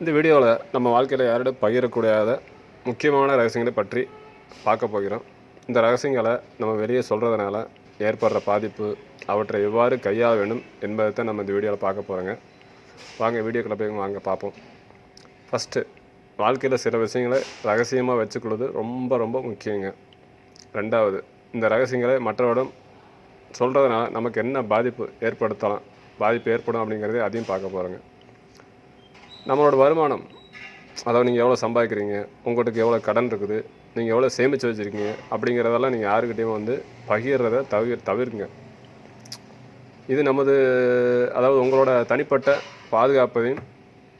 இந்த வீடியோவில் நம்ம வாழ்க்கையில் யாரோட பகிரக்கூடாத முக்கியமான ரகசியங்களை பற்றி பார்க்க போகிறோம். இந்த ரகசியங்களை நம்ம வெளியே சொல்கிறதுனால ஏற்படுற பாதிப்பு அவற்றை எவ்வாறு கையாள வேண்டும் என்பதை தான் நம்ம இந்த வீடியோவில் பார்க்க போகிறோங்க வாங்க வீடியோக்களை போய் வாங்க பார்ப்போம். ஃபஸ்ட்டு வாழ்க்கையில் சில விஷயங்களை ரகசியமாக வச்சுக்கொள்வது ரொம்ப ரொம்ப முக்கியங்க. ரெண்டாவது இந்த ரகசியங்களை மற்றவரிடம் சொல்கிறதுனால நமக்கு என்ன பாதிப்பு ஏற்படுத்தலாம் பாதிப்பு ஏற்படும் அப்படிங்கிறதே அதையும் பார்க்க போகிறோங்க நம்மளோட வருமானம் அதாவது நீங்கள் எவ்வளோ சம்பாதிக்கிறீங்க உங்கள்கிட்ட எவ்வளோ கடன் இருக்குது நீங்கள் எவ்வளோ சேமித்து வச்சுருக்கீங்க அப்படிங்கிறதெல்லாம் நீங்கள் யாருக்கிட்டையும் வந்து பகிர்றதை தவிர தவிர்க்குங்க இது நமது அதாவது உங்களோட தனிப்பட்ட பாதுகாப்பையும்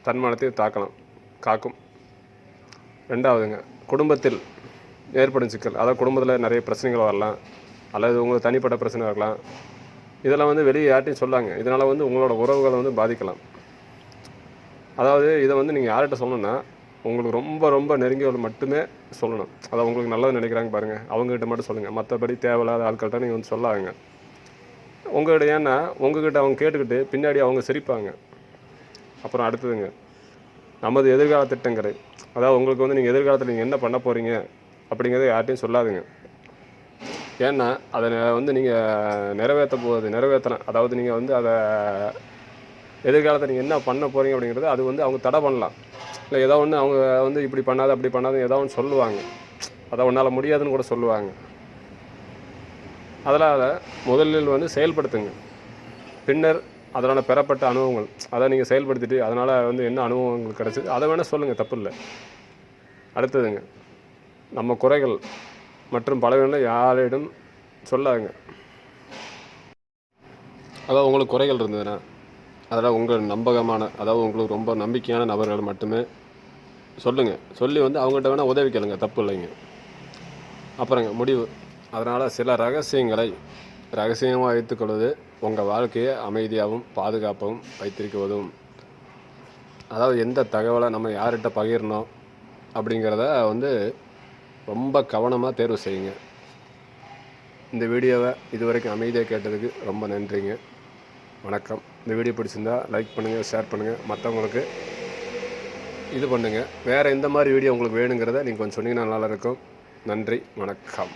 தன்மானத்தையும் தாக்கலாம் காக்கும். ரெண்டாவதுங்க குடும்பத்தில் ஏற்படும் சிக்கல் அதாவது குடும்பத்தில் நிறைய பிரச்சனைகள் வரலாம் அல்லது உங்களுக்கு தனிப்பட்ட பிரச்சனை வரலாம் இதெல்லாம் வந்து வெளியே யார்ட்டையும் சொல்லாங்க. இதனால் வந்து உங்களோட உறவுகளை வந்து பாதிக்கலாம். அதாவது இதை வந்து நீங்கள் யார்கிட்ட சொல்லணும்னா உங்களுக்கு ரொம்ப ரொம்ப நெருங்கியவர்கள் மட்டுமே சொல்லணும். அதை உங்களுக்கு நல்லது நினைக்கிறாங்க பாருங்கள் அவங்ககிட்ட மட்டும் சொல்லுங்கள் மற்றபடி தேவையில்லாத ஆட்கள்கிட்ட நீங்கள் வந்து சொல்லாங்க உங்கள்கிட்ட ஏன்னா உங்ககிட்ட அவங்க கேட்டுக்கிட்டு பின்னாடி அவங்க சிரிப்பாங்க. அப்புறம் அடுத்ததுங்க நமது எதிர்கால திட்டங்கள். அதாவது உங்களுக்கு வந்து நீங்கள் எதிர்காலத்தில் நீங்கள் என்ன பண்ண போகிறீங்க அப்படிங்கிறத யார்ட்டையும் சொல்லாதுங்க. ஏன்னா அதை வந்து நீங்கள் நிறைவேற்ற போகுது நிறைவேற்றலாம் அதாவது நீங்கள் வந்து அதை எதிர்காலத்தில் நீங்கள் என்ன பண்ண போகிறீங்க அப்படிங்கிறது அது வந்து அவங்க தடை பண்ணலாம். இல்லை ஏதோ ஒன்று அவங்க வந்து இப்படி பண்ணாத அப்படி பண்ணாத ஏதோ ஒன்று சொல்லுவாங்க. அதை உன்னால் முடியாதுன்னு கூட சொல்லுவாங்க. அதனால் முதலில் வந்து செயல்படுத்துங்க. பின்னர் அதனால் பெறப்பட்ட அனுபவங்கள். அதை நீங்கள் செயல்படுத்திட்டு அதனால் வந்து என்ன அனுபவங்கள் கிடச்சிது அதை வேணால் சொல்லுங்கள் தப்பு இல்லை. அடுத்ததுங்க நம்ம குறைகள் மற்றும் பலவீனங்களை யாரிடம் சொல்லாதுங்க. அதாவது உங்களுக்கு குறைகள் இருந்ததுன்னா. அதெல்லாம் உங்கள் நம்பகமான அதாவது உங்களுக்கு ரொம்ப நம்பிக்கையான நபர்கள் மட்டுமே. சொல்லுங்கள் சொல்லி வந்து அவங்ககிட்ட வேணால் உதவி கேளுங்க. தப்பு இல்லைங்க. அப்புறங்க முடிவு. அதனால் சில ரகசியங்களை ரகசியமாக வைத்துக்கொள்வது உங்கள் வாழ்க்கையை அமைதியாகவும் பாதுகாப்பாகவும் வைத்திருக்க உதவும் அதாவது எந்த தகவலை நம்ம யார்கிட்ட பகிரணும் அப்படிங்கிறத வந்து ரொம்ப கவனமாக தேர்வு செய்யுங்க. இந்த வீடியோவை இதுவரைக்கும் அமைதியாக கேட்டதுக்கு ரொம்ப நன்றிங்க. வணக்கம். இந்த வீடியோ பிடிச்சிருந்தா லைக் பண்ணுங்கள் ஷேர் பண்ணுங்கள் மற்றவங்களுக்கு இது பண்ணுங்கள் வேறு எந்த மாதிரி வீடியோ உங்களுக்கு வேணுங்கிறத நீங்கள் கொஞ்சம் சொன்னீங்கன்னா நல்லாயிருக்கும் நன்றி வணக்கம்.